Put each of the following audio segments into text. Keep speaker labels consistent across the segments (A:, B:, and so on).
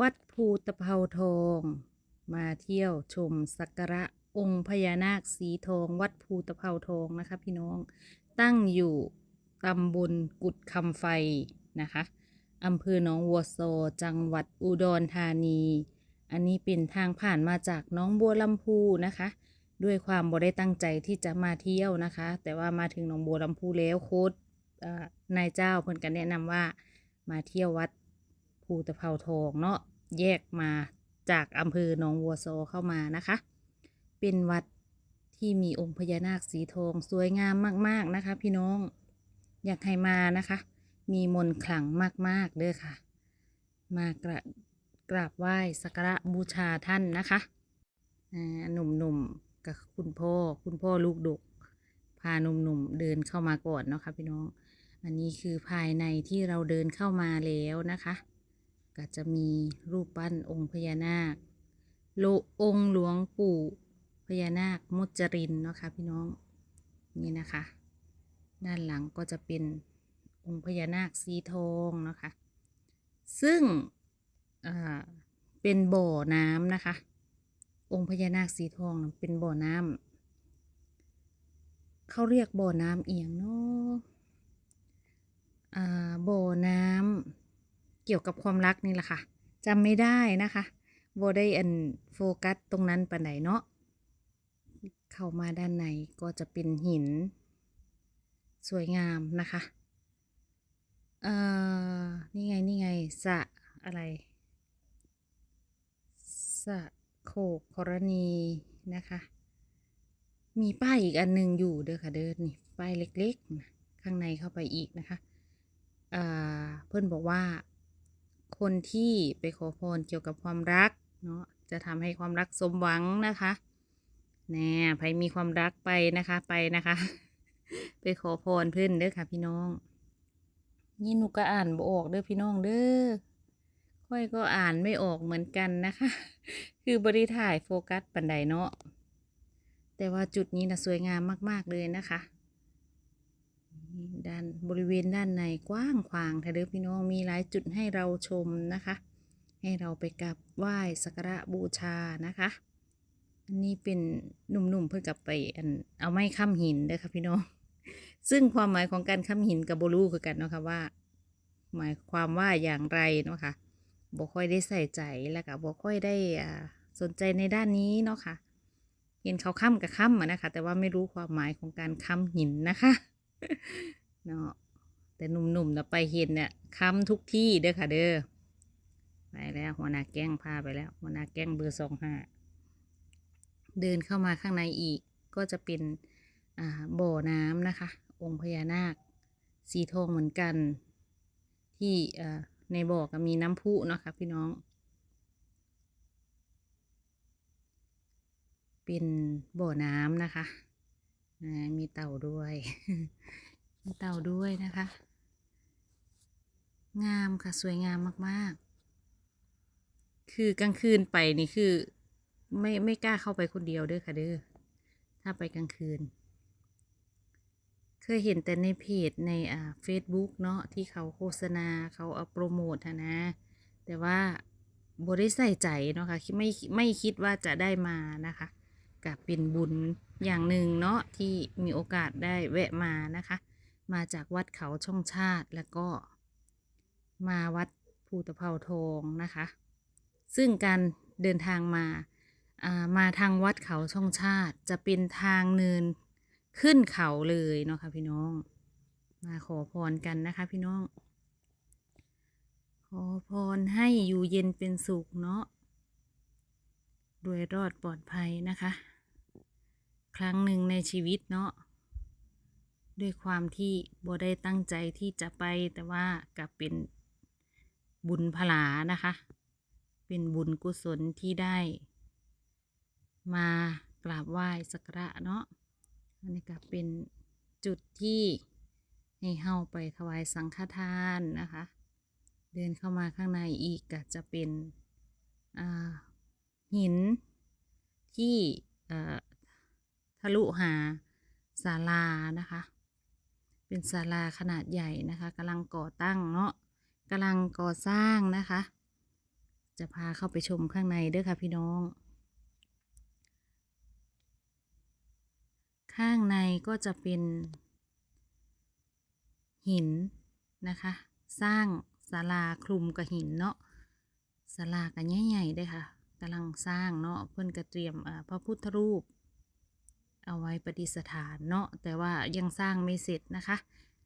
A: วัดภูตะเภาทอง มาเที่ยวชมสักการะองค์พญานาคสีทอง วัดภูตะเภาทองนะคะ พี่น้องตั้งอยู่ตำบลกุดคำไฟนะคะอำเภอหนองวัวโซจังหวัดอุดรธานี อันนี้เป็นทางผ่านมาจากหน้องบัวลำพูนะคะ ด้วยความบ่ได้ตั้งใจที่จะมาเที่ยวนะคะ แต่ว่ามาถึงหนองบัวลำพูแล้วโค้ดนายเจ้าเพิ่นก็แนะนำว่ามาเที่ยววัด ภูตะเภาทองเนาะแยกมาจากอำเภอหนองวัวโซเข้ามานะคะ เป็นวัดที่มีองค์พญานาคสีทองสวยงามมาก ๆนะคะ พี่น้อง อยากให้มานะคะ มีมนต์ขลังมาก ๆเด้อค่ะ มากระกราบไหว้สักการะบูชาท่านนะคะอ่าหนุ่มๆกับคุณพ่อคุณพ่อลูกดก พาหนุ่มๆเดินเข้ามาก่อนเนาะค่ะพี่น้อง อันนี้คือภายในที่เราเดินเข้ามาแล้วนะคะ ก็จะมีรูปปั้นองค์พญานาค โลองค์หลวงปู่พญานาคมุจรินเนาะค่ะพี่น้องนี่นะคะ ด้านหลังก็จะเป็นองค์พญานาคสีทองนะคะ ซึ่งเป็นบ่อน้ำนะคะ องค์พญานาคสีทองเป็นบ่อน้ำเขาเรียกบ่อน้ำเอียงเนาะบ่อน้ำ เกี่ยวกับความรักนี่แหละค่ะจำไม่ได้นะคะบ่ได้อันโฟกัสตรงนั้นปานไหนเนาะเข้ามาด้านในก็จะเป็นหิน สวยงามนะคะเอ่อนี่ไงนี่ไงสะอะไรสะโขกกรณีนะคะ มีป้ายอีกอันหนึงอยู่เด้อค่ะเด้อนี่ป้ายเล็กๆ ข้างในเข้าไปอีกนะคะอ่าเพื่อนบอกว่า คนที่ไปขอพรเกี่ยวกับความรักเนาะจะทำให้ความรักสมหวังนะคะแน่ใครมีความรักไปนะคะไปนะคะ ไปขอพรเพื่อนเด้อค่ะ พี่น้อง นี่หนูก็อ่านบ่ออกเด้อพี่น้องเด้อค่อยก็อ่านไม่ออกเหมือนกันนะคะ คือบริถ่ายโฟกัสปันใดเนาะแต่ว่าจุดนี้นะสวยงามมาก ๆ เลยนะคะ ด้านบริเวณด้านในกว้างขวางค่ะเด้อพี่น้องมีหลายจุดให้เราชมนะคะ ให้เราไปกราบไหว้สักการะบูชานะคะ อันนี้เป็นหนุ่มๆเพิ่งกลับไปอันเอาไม้ค้ำหินเด้อค่ะพี่น้อง ซึ่งความหมายของการค้ำหินกับโบลูคือกันเนาะค่ะว่า หมายความว่าอย่างไรเนาะค่ะบ่ค่อยได้ใส่ใจแล้วก็บ่ค่อยได้อ่าสนใจในด้านนี้เนาะค่ะเห็นเขาค้ำกับค้ำนะคะ แต่ว่าไม่รู้ความหมายของการค้ำหินนะคะ เนาะแต่หนุ่มๆนะไปเห็นเนี่ยค้ำทุกที่เด้อค่ะเด้อไปแล้วหัวหน้าแก๊งพาไปแล้ว หัวหน้าแก๊งเบอร์สองห้าเดินเข้ามาข้างในอีกก็จะเป็นอ่าบ่อน้ำนะคะ องค์พญานาค สีทองเหมือนกัน ที่อ่อในบ่อก็มีน้ำพุเนาะค่ะพี่น้อง เป็นบ่อน้ำนะคะ มีเต่าด้วย มีเต่าด้วยนะคะ งามค่ะสวยงามมากๆ คือกลางคืนไปนี่คือ ไม่ไม่กล้าเข้าไปคนเดียวเด้อค่ะเด้อถ้าไปกลางคืน เคยเห็นแต่ในเพจในอ่าเฟซบุ๊กเนาะที่เขาโฆษณาเขาเอาโปรโมทนะ แต่ว่าบได้ใส่ใจเนาะค่ะไม่ไม่คิดว่าจะได้มานะคะ กับเป็นบุญอย่างหนึ่งเนาะที่มีโอกาสได้แวะมานะคะ มาจากวัดเขาช่องชาติแล้วก็ มาวัดภูตะเภาทองนะคะ ซึ่งการเดินทางมาอ่ามาทางวัดเขาช่องชาติ จะเป็นทางเนินขึ้นเขาเลยเนาะค่ะพี่น้อง มาขอพรกันนะคะพี่น้อง ขอพรให้อยู่เย็นเป็นสุขเนาะรวยรอดปลอดภัยนะคะ ครั้งหนึ่งในชีวิตเนาะด้วยความที่บ่ได้ตั้งใจที่จะไปแต่ว่ากลับเป็นบุญพลานะคะ เป็นบุญกุศลที่ได้ มากราบไหว้สักการะเนาะอันนี้ก็เป็นจุดที่ให้เฮาไปถวายสังฆทานนะคะ เดินเข้ามาข้างในอีกก็จะเป็นหินที่ ทะลุหาศาลานะคะ เป็นศาลาขนาดใหญ่นะคะกำลังก่อตั้งเนาะกำลังก่อสร้างนะคะ จะพาเข้าไปชมข้างในเด้อค่ะพี่น้อง ข้างในก็จะเป็นหินนะคะ สร้างศาลาคลุมกับหินเนาะศาลากันใหญ่ๆเด้อค่ะกำลังสร้างเนาะเพิ่นก็เตรียมอ่าพระพุทธรูป เอาไว้ประดิษฐานเนาะแต่ว่ายังสร้างไม่เสร็จนะคะ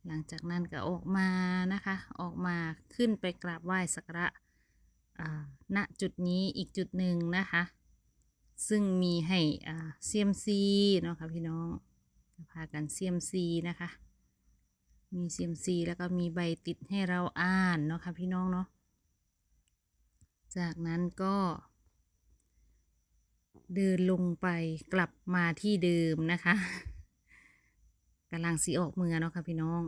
A: หลังจากนั้นก็ออกมานะคะ ออกมาขึ้นไปกราบไหว้สักการะณจุดนี้อีกจุดหนึ่งนะคะ ซึ่งมีให้เซียมซีเนาะค่ะพี่น้องพากันเซียมซีนะคะ มีเซียมซีแล้วก็มีใบติดให้เราอ่านเนาะค่ะพี่น้องเนาะจากนั้นก็ เดินลงไปกลับมาที่เดิมนะคะกำลังสีออกเมือเนาะค่ะพี่น้อง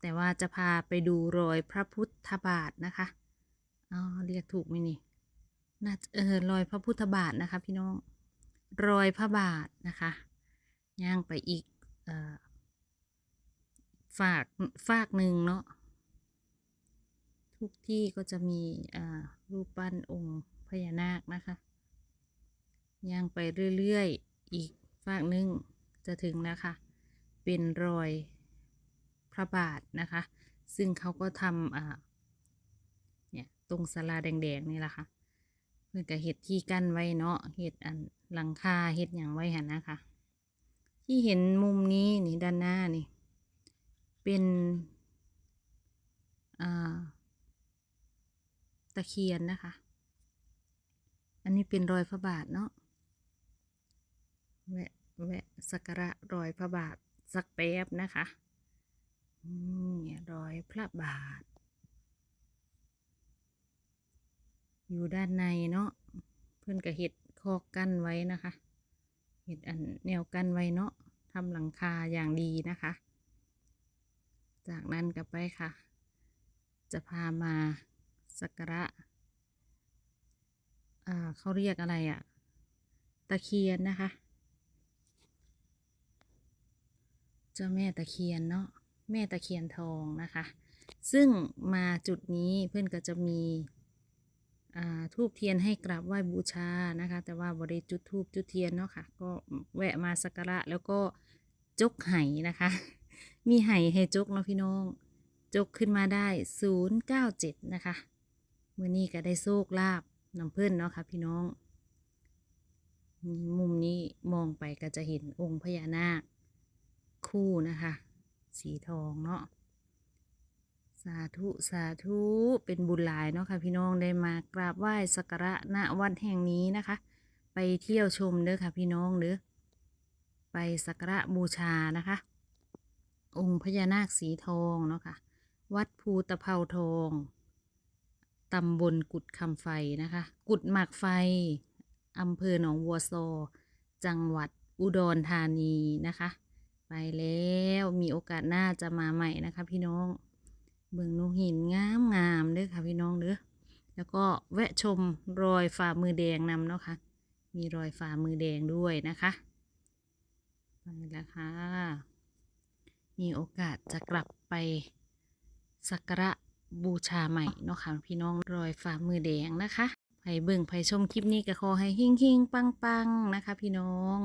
A: แต่ว่าจะพาไปดูรอยพระพุทธบาทนะคะอ๋อเรียกถูกไหมนี่น่าเออรอยพระพุทธบาทนะคะ พี่น้อง รอยพระบาทนะคะย่างไปอีกเอ่อฝากฝากหนึ่งเนาะทุกที่ก็จะมีรูปปั้นองค์พญานาคนะคะ ย่างไปเรื่อยๆ อีกฝากหนึงจะถึงแล้วค่ะเป็นรอยพระบาทนะคะ ซึ่งเขาก็ทำอ่าเนี่ยตรงศาลาแดงๆ นี่แหละค่ะเพื่อกับเห็ดที่กั้นไว้เนาะเห็ดอันหลังคาเห็ดอย่างไว้หันนะคะ ที่เห็นมุมนี้นี่ด้านหน้านี่ เป็นตะเคียนนะคะ อันนี้เป็นรอยพระบาทเนาะ แวะแวะสักการะรอยพระบาทสักแป๊บนะคะนี่รอยพระบาท อยู่ด้านในเนาะเพื่อนกับเห็ดคอกกั้นไว้นะคะเห็ดอันแนวกั้นไว้เนาะทำหลังคาอย่างดีนะคะ จากนั้นก็ไปค่ะ จะพามาสักการะอ่าเขาเรียกอะไรอะตะเคียนนะคะ เจ้าแม่ตะเคียนเนาะแม่ตะเคียนทองนะคะ ซึ่งมาจุดนี้เพื่อนก็จะมีอ่าทูบเทียนให้กราบไหว้บูชานะคะ แต่ว่าบริจุดทูบจุดเทียนเนาะค่ะ ก็แวะมาสักการะแล้วก็จกไห่นะคะ มีไห่ให้จกเนาะพี่น้อง จกขึ้นมาได้ศูนย์เก้าเจ็ดนะคะมื่อนี้ก็ได้โชคลาบนำเพื่อนเนาะค่ะพี่น้อง มุมนี้มองไปก็จะเห็นองค์พญานาค คู่นะคะ สีทองเนาะสาธุ สาธุ เป็นบุญหลายเนาะค่ะพี่น้องได้มากราบไหว้สักการะณวัดแห่งนี้นะคะ ไปเที่ยวชมเด้อค่ะพี่น้องเด้อไปสักการะบูชานะคะ องค์พญานาคสีทองเนาะค่ะ วัดภูตะเภาทองตำบลกุดคำไฟนะคะ กุดหมากไฟอำเภอหนองวัวซอ จังหวัดอุดรธานีนะคะ ไปแล้วมีโอกาสหน้าจะมาใหม่นะคะ พี่น้อง เบิ่งนูหินงามงามๆเด้อค่ะพี่น้องเด้อแล้วก็แวะชมรอยฝ่ามือแดงนำเนาะค่ะมีรอยฝ่ามือแดงด้วยนะคะไปแล้วค่ะมีโอกาสจะกลับไปสักการะบูชาใหม่เนาะค่ะพี่น้องรอยฝ่ามือแดงนะคะไผเบิ่งไผชมคลิปนี้ก็ขอให้หิ่งหิ่งปังปังๆนะคะ พี่น้อง